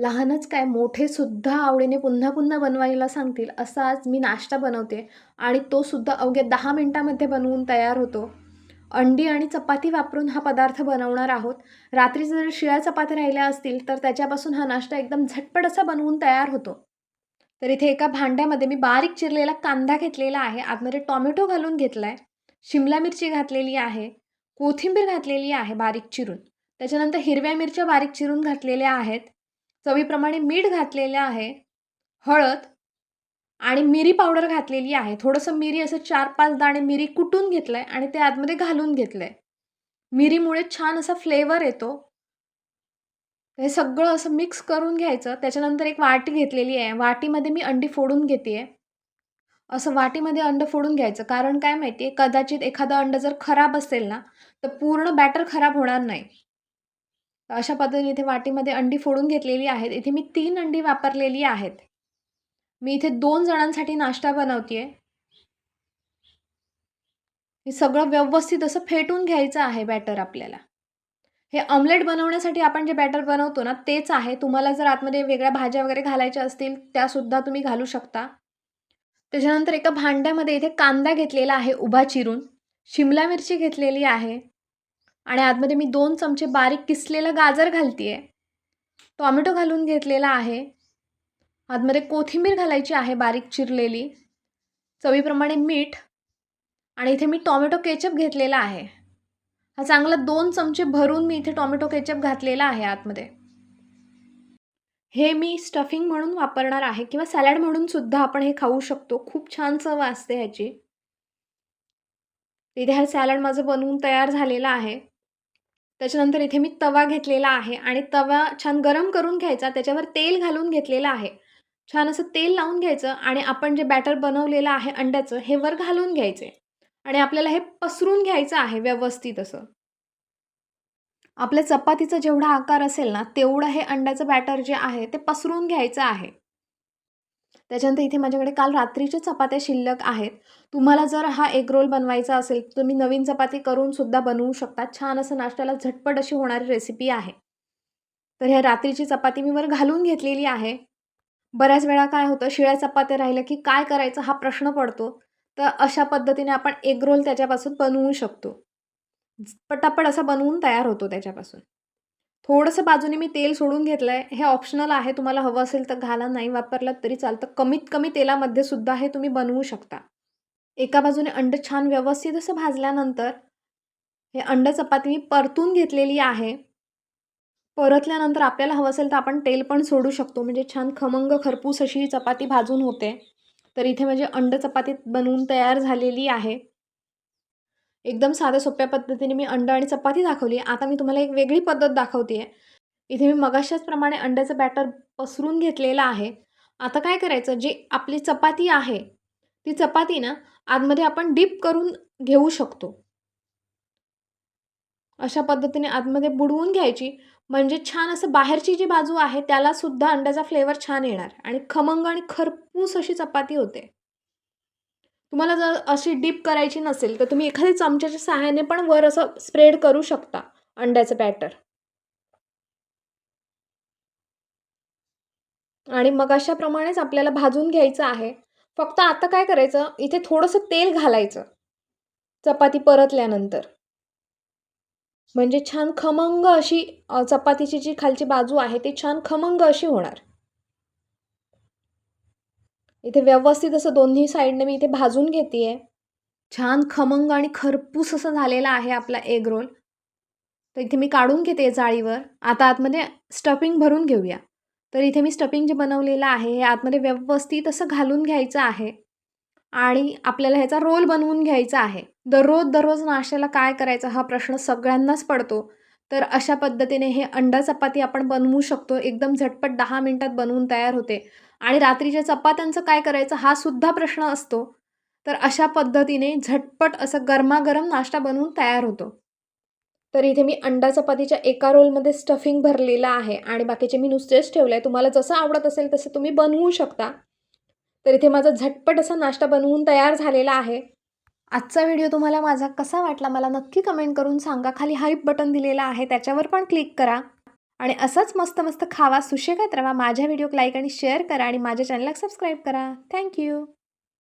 लहानच काय मोठेसुद्धा आवडीने पुन्हा पुन्हा बनवायला सांगतील असाच आज मी नाश्ता बनवते आणि तोसुद्धा अवघ्या दहा मिनटामध्ये बनवून तयार होतो. अंडी आणि चपाती वापरून हा पदार्थ बनवणार आहोत. रात्री जर शिळ्या चपात्या राहिल्या असतील तर त्याच्यापासून हा नाश्ता एकदम झटपट असा बनवून तयार होतो. तर इथे एका भांड्यामध्ये मी बारीक चिरलेला कांदा घेतलेला आहे. आतमध्ये टॉमॅटो घालून घेतला आहे शिमला मिरची घातलेली आहे. कोथिंबीर घातलेली आहे बारीक चिरून. त्याच्यानंतर हिरव्या मिरच्या बारीक चिरून घातलेल्या आहेत. चवीप्रमाणे मीठ घातलेलं आहे हळद आणि मिरी पावडर घातलेली आहे. थोडंसं मिरी असं चार पाच दाणे मिरी कुटून घेतलं आहे आणि ते आतमध्ये घालून घेतलं आहे मिरीमुळे छान असा फ्लेवर येतो. हे सगळं असं मिक्स करून घ्यायचं. त्याच्यानंतर एक वाटी घेतलेली आहे. वाटीमध्ये मी अंडी फोडून घेते आहे असं वाटीमध्ये अंड फोडून घ्यायचं. कारण काय माहिती आहे कदाचित एखादं अंड जर खराब असेल ना तर पूर्ण बॅटर खराब होणार नाही. अशा पद्धतीने इथे वाटीमध्ये अंडी फोडून घेतलेली आहेत. इथे मी तीन अंडी वापरलेली आहेत. मी इथे दोन जणांसाठी नाश्ता बनवते हे सगळं व्यवस्थित असं फेटून घ्यायचं आहे बॅटर आपल्याला. हे ऑमलेट बनवण्यासाठी आपण जे बॅटर बनवतो ना तेच आहे. तुम्हाला जर आतमध्ये वेगळ्या भाज्या वगैरे घालायच्या असतील त्यासुद्धा तुम्ही घालू शकता. त्याच्यानंतर एका भांड्यामध्ये इथे कांदा घेतलेला आहे उभा चिरून. शिमला मिरची घेतलेली आहे. आणि आतमध्ये मी दोन चमचे बारीक किसलेलं गाजर घालते आहे टॉमॅटो घालून घेतलेला आहे. आतमध्ये कोथिंबीर घालायची आहे बारीक चिरलेली. चवीप्रमाणे मीठ आणि इथे मी टॉमॅटो केचप घेतलेला आहे. हा चांगला दोन चमचे भरून मी इथे टॉमॅटो केचप घातलेला आहे आतमध्ये. हे मी स्टफिंग म्हणून वापरणार आहे किंवा सॅलड म्हणूनसुद्धा आपण हे खाऊ शकतो. खूप छान चव असते ह्याची. इथे हा सॅलड माझं बनवून तयार झालेला आहे. त्याच्यानंतर इथे मी तवा घेतलेला आहे आणि तवा छान गरम करून घ्यायचा त्याच्यावर तेल घालून घेतलेलं आहे. छान असं तेल लावून घ्यायचं आणि आपण जे बॅटर बनवलेलं आहे अंड्याचं हे वर घालून घ्यायचे आणि आपल्याला हे पसरून घ्यायचं आहे व्यवस्थित असं. आपल्या चपातीचा जेवढा आकार असेल ना तेवढं हे अंड्याचं बॅटर जे आहे ते पसरून घ्यायचं आहे. त्याच्यानंतर इथे माझ्याकडे काल रात्रीच्या चपात्या शिल्लक आहेत. तुम्हाला जर हा एग रोल बनवायचा असेल तर तुम्ही नवीन चपाती करूनसुद्धा बनवू शकता. छान असं नाश्त्याला झटपट अशी होणारी रेसिपी आहे. तर ह्या रात्रीची चपाती मी वर घालून घेतलेली आहे. बऱ्याच वेळा काय होतं शिळ्या चपात्या राहिल्या की काय करायचं हा प्रश्न पडतो. तर अशा पद्धतीने आपण एग रोल त्याच्यापासून बनवू शकतो. पटापट असा बनवून तयार होतो त्याच्यापासून. थोडंसं बाजूने मी तेल सोडून घेतलं आहे हे ऑप्शनल आहे तुम्हाला हवं असेल तर घाला नाही वापरलं तरी चालतं. कमीत कमी तेलामध्ये सुद्धा हे तुम्ही बनवू शकता. एका बाजूने अंड छान व्यवस्थित असं भाजल्यानंतर हे अंड चपाती मी परतून घेतलेली आहे. परतल्यानंतर आपल्याला हवं असेल तर आपण तेल पण सोडू शकतो. म्हणजे छान खमंग खरपूस अशी चपाती भाजून होते. तर इथे म्हणजे अंड चपाती बनवून तयार झालेली आहे. एकदम साध्या सोप्या पद्धतीने मी अंड आणि चपाती दाखवली. आता मी तुम्हाला एक वेगळी पद्धत दाखवते आहे इथे मी मगाशाचप्रमाणे अंड्याचं बॅटर पसरून घेतलेलं आहे. आता काय करायचं? जी आपली चपाती आहे ती चपाती ना आतमध्ये आपण डीप करून घेऊ शकतो. अशा पद्धतीने आतमध्ये बुडवून घ्यायची. म्हणजे छान असं बाहेरची जी बाजू आहे त्याला सुद्धा अंड्याचा फ्लेवर छान येणार. आणि खमंग आणि खरपूस अशी चपाती होते. तुम्हाला जर अशी डीप करायची नसेल तर तुम्ही एखाद्या चमच्याच्या सहाय्याने पण वर असं स्प्रेड करू शकता अंड्याचं बॅटर आणि मग अशाप्रमाणेच आपल्याला भाजून घ्यायचं आहे. फक्त आता काय करायचं इथे थोडंसं तेल घालायचं चपाती परतल्यानंतर. म्हणजे छान खमंग अशी चपातीची जी खालची बाजू आहे ती छान खमंग अशी होणार. इथे व्यवस्थित असं दोन्ही साईडने मी इथे भाजून घेते आहे छान खमंग आणि खरपूस असं झालेला आहे आपला एग रोल तर इथे मी काढून घेते जाळीवर. आता आतमध्ये स्टफिंग भरून घेऊया. तर इथे मी स्टफिंग जे बनवलेलं आहे हे आतमध्ये व्यवस्थित असं घालून घ्यायचं आहे. आणि आपल्याला ह्याचा रोल बनवून घ्यायचा आहे. दररोज दररोज नाश्त्याला काय करायचं हा प्रश्न सगळ्यांनाच पडतो. तर अशा पद्धतीने हे अंडा चपाती आपण बनवू शकतो. एकदम झटपट दहा मिनटात बनवून तयार होते. आणि रात्रीच्या चपात्यांचं काय करायचं हा सुद्धा प्रश्न असतो. तर अशा पद्धतीने झटपट असं गरमागरम नाश्ता बनवून तयार होतो. तर इथे मी अंडा चपातीच्या एका रोलमध्ये स्टफिंग भरलेलं आहे. आणि बाकीचे मी नुसतेच ठेवलं आहे तुम्हाला जसं आवडत असेल तसं तुम्ही बनवू शकता. तर इथे माझा झटपट असा नाश्ता बनवून तयार झालेला आहे. आजचा व्हिडिओ तुम्हाला माझा कसा वाटला मला नक्की कमेंट करून सांगा. खाली हाईप बटन दिलेला आहे त्याच्यावर पण क्लिक करा. आणि असंच मस्त मस्त खावा सुशेगात राहा माझ्या व्हिडिओ लाईक आणि शेअर करा आणि माझ्या चॅनलला सबस्क्राईब करा. थँक्यू